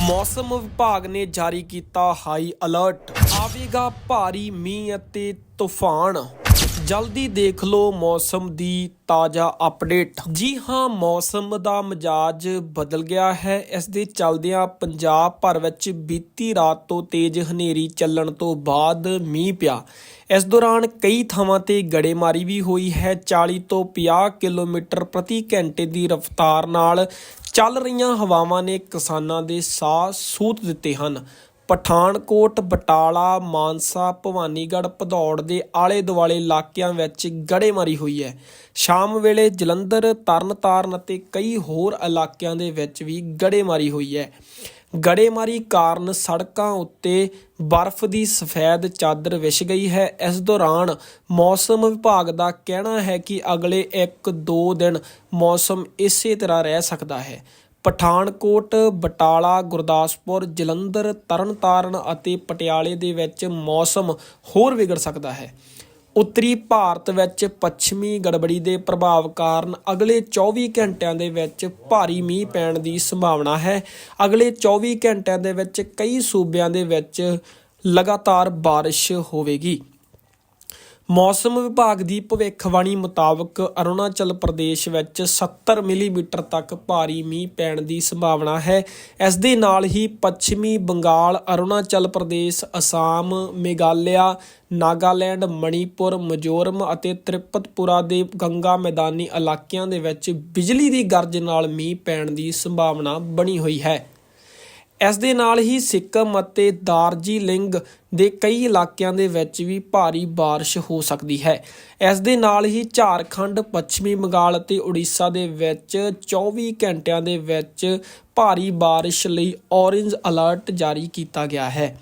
ਮੌਸਮ ਵਿਭਾਗ ਨੇ ਜਾਰੀ ਕੀਤਾ ਹਾਈ ਅਲਰਟ ਆਵੇਗਾ ਭਾਰੀ ਮੀਂਹ ਅਤੇ ਤੂਫਾਨ। ਜਲਦੀ ਦੇਖ ਲਓ ਮੌਸਮ ਦੀ ਤਾਜ਼ਾ ਅਪਡੇਟ ਜੀ ਹਾਂ, ਮੌਸਮ ਦਾ ਮਿਜਾਜ ਬਦਲ ਗਿਆ ਹੈ। ਇਸ ਦੇ ਚੱਲਦਿਆਂ ਪੰਜਾਬ ਭਰ ਵਿੱਚ ਬੀਤੀ ਰਾਤ ਤੋਂ ਤੇਜ਼ ਹਨੇਰੀ ਚੱਲਣ ਤੋਂ ਬਾਅਦ ਮੀਂਹ ਪਿਆ। ਇਸ ਦੌਰਾਨ ਕਈ ਥਾਵਾਂ ਤੇ ਗੜੇਮਾਰੀ ਵੀ ਹੋਈ ਹੈ। 40 ਤੋਂ 50 ਕਿਲੋਮੀਟਰ ਪ੍ਰਤੀ ਘੰਟੇ ਦੀ ਰਫ਼ਤਾਰ ਨਾਲ ਚੱਲ ਰਹੀਆਂ ਹਵਾਵਾਂ ਨੇ ਕਿਸਾਨਾਂ ਦੇ ਸਾਹ ਸੂਤ ਦਿੱਤੇ ਹਨ। ਪਠਾਨਕੋਟ, ਬਟਾਲਾ, ਮਾਨਸਾ, ਭਵਾਨੀਗੜ੍ਹ, ਭਦੌੜ ਦੇ ਆਲੇ ਦੁਆਲੇ ਇਲਾਕਿਆਂ ਵਿੱਚ ਗੜੇਮਾਰੀ ਹੋਈ ਹੈ। ਸ਼ਾਮ ਵੇਲੇ ਜਲੰਧਰ, ਤਰਨਤਾਰਨ ਅਤੇ ਕਈ ਹੋਰ ਇਲਾਕਿਆਂ ਦੇ ਵਿੱਚ ਵੀ ਗੜੇਮਾਰੀ ਹੋਈ ਹੈ। ਗੜੇਮਾਰੀ ਕਾਰਨ ਸੜਕਾਂ ਉੱਤੇ ਬਰਫ਼ ਦੀ ਸਫੈਦ ਚਾਦਰ ਵਿਛ ਗਈ ਹੈ। ਇਸ ਦੌਰਾਨ ਮੌਸਮ ਵਿਭਾਗ ਦਾ ਕਹਿਣਾ ਹੈ ਕਿ ਅਗਲੇ 1-2 ਦਿਨ ਮੌਸਮ ਇਸੇ ਤਰ੍ਹਾਂ ਰਹਿ ਸਕਦਾ ਹੈ। ਪਠਾਨਕੋਟ, ਬਟਾਲਾ, ਗੁਰਦਾਸਪੁਰ, ਜਲੰਧਰ, ਤਰਨਤਾਰਨ ਅਤੇ ਪਟਿਆਲੇ ਦੇ ਵਿੱਚ ਮੌਸਮ ਹੋਰ ਵਿਗੜ ਸਕਦਾ ਹੈ। ਉੱਤਰੀ ਭਾਰਤ ਵਿੱਚ ਪੱਛਮੀ ਗੜਬੜੀ ਦੇ ਪ੍ਰਭਾਵ ਕਾਰਨ ਅਗਲੇ 24 ਘੰਟਿਆਂ ਦੇ ਵਿੱਚ ਭਾਰੀ ਮੀਂਹ ਪੈਣ ਦੀ ਸੰਭਾਵਨਾ ਹੈ। ਅਗਲੇ 24 ਘੰਟਿਆਂ ਦੇ ਵਿੱਚ ਕਈ ਸੂਬਿਆਂ ਦੇ ਵਿੱਚ ਲਗਾਤਾਰ ਬਾਰਿਸ਼ ਹੋਵੇਗੀ। ਮੌਸਮ ਵਿਭਾਗ ਦੀ ਭਵਿੱਖਬਾਣੀ ਮੁਤਾਬਕ ਅਰੁਣਾਚਲ ਪ੍ਰਦੇਸ਼ ਵਿੱਚ 70 ਮਿਲੀਮੀਟਰ ਤੱਕ ਭਾਰੀ ਮੀਂਹ ਪੈਣ ਦੀ ਸੰਭਾਵਨਾ ਹੈ। ਇਸ ਦੇ ਨਾਲ ਹੀ ਪੱਛਮੀ ਬੰਗਾਲ, ਅਰੁਣਾਚਲ ਪ੍ਰਦੇਸ਼, ਅਸਾਮ, ਮੇਘਾਲਿਆ, ਨਾਗਾਲੈਂਡ, ਮਣੀਪੁਰ, ਮਿਜ਼ੋਰਮ ਅਤੇ ਤ੍ਰਿਪਤਪੁਰਾ ਦੇ ਗੰਗਾ ਮੈਦਾਨੀ ਇਲਾਕਿਆਂ ਦੇ ਵਿੱਚ ਬਿਜਲੀ ਦੀ ਗਰਜ ਨਾਲ ਮੀਂਹ ਪੈਣ ਦੀ ਸੰਭਾਵਨਾ ਬਣੀ ਹੋਈ ਹੈ। ਇਸ ਦੇ ਨਾਲ ਹੀ ਸਿੱਕਮ ਅਤੇ ਦਾਰਜੀਲਿੰਗ ਦੇ ਕਈ ਇਲਾਕਿਆਂ ਦੇ ਵਿੱਚ ਵੀ ਭਾਰੀ بارش ਹੋ ਸਕਦੀ ਹੈ ਇਸ ਦੇ ਨਾਲ ਹੀ ਝਾਰਖੰਡ ਪੱਛਮੀ ਬੰਗਾਲ ਅਤੇ ਉੜੀਸਾ ਦੇ ਵਿੱਚ 24 ਘੰਟਿਆਂ ਦੇ ਵਿੱਚ ਭਾਰੀ بارش ਲਈ ਔਰੇਂਜ ਅਲਰਟ ਜਾਰੀ ਕੀਤਾ ਗਿਆ ਹੈ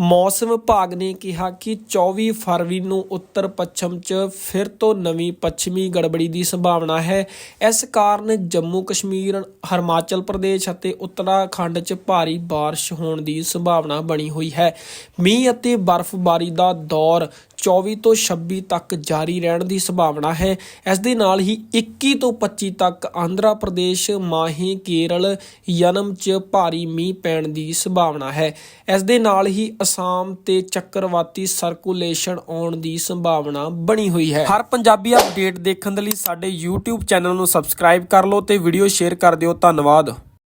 ਮੌਸਮ ਵਿਭਾਗ ਨੇ ਕਿਹਾ ਕਿ 24 ਫਰਵਰੀ ਨੂੰ ਉੱਤਰ ਪੱਛਮ 'ਚ ਫਿਰ ਤੋਂ ਨਵੀਂ ਪੱਛਮੀ ਗੜਬੜੀ ਦੀ ਸੰਭਾਵਨਾ ਹੈ ਇਸ ਕਾਰਨ ਜੰਮੂ ਕਸ਼ਮੀਰ ਹਿਮਾਚਲ ਪ੍ਰਦੇਸ਼ ਅਤੇ ਉੱਤਰਾਖੰਡ 'ਚ ਭਾਰੀ بارش ਹੋਣ ਦੀ ਸੰਭਾਵਨਾ ਬਣੀ ਹੋਈ ਹੈ ਮੀਂਹ ਅਤੇ ਬਰਫ਼ਬਾਰੀ ਦਾ ਦੌਰ 24 ਤੋਂ 26 ਤੱਕ ਜਾਰੀ ਰਹਿਣ ਦੀ ਸੰਭਾਵਨਾ ਹੈ। ਇਸ ਦੇ ਨਾਲ ਹੀ 21 ਤੋਂ 25 ਤੱਕ ਆਂਧਰਾ ਪ੍ਰਦੇਸ਼, ਮਾਹੀ, ਕੇਰਲ, ਯਨਮ 'ਚ ਭਾਰੀ ਮੀਂਹ ਪੈਣ ਦੀ ਸੰਭਾਵਨਾ ਹੈ। ਇਸ ਦੇ ਨਾਲ ਹੀ ਅਸਾਮ ਤੇ ਚੱਕਰਵਾਤੀ ਸਰਕੂਲੇਸ਼ਨ ਆਉਣ ਦੀ ਸੰਭਾਵਨਾ ਬਣੀ ਹੋਈ ਹੈ। ਹਰ ਪੰਜਾਬੀ ਅਪਡੇਟ ਦੇਖਣ ਦੇ ਲਈ ਸਾਡੇ YouTube ਚੈਨਲ ਨੂੰ ਸਬਸਕ੍ਰਾਈਬ ਕਰ ਲਓ ਤੇ ਵੀਡੀਓ ਸ਼ੇਅਰ ਕਰ ਦਿਓ। ਧੰਨਵਾਦ।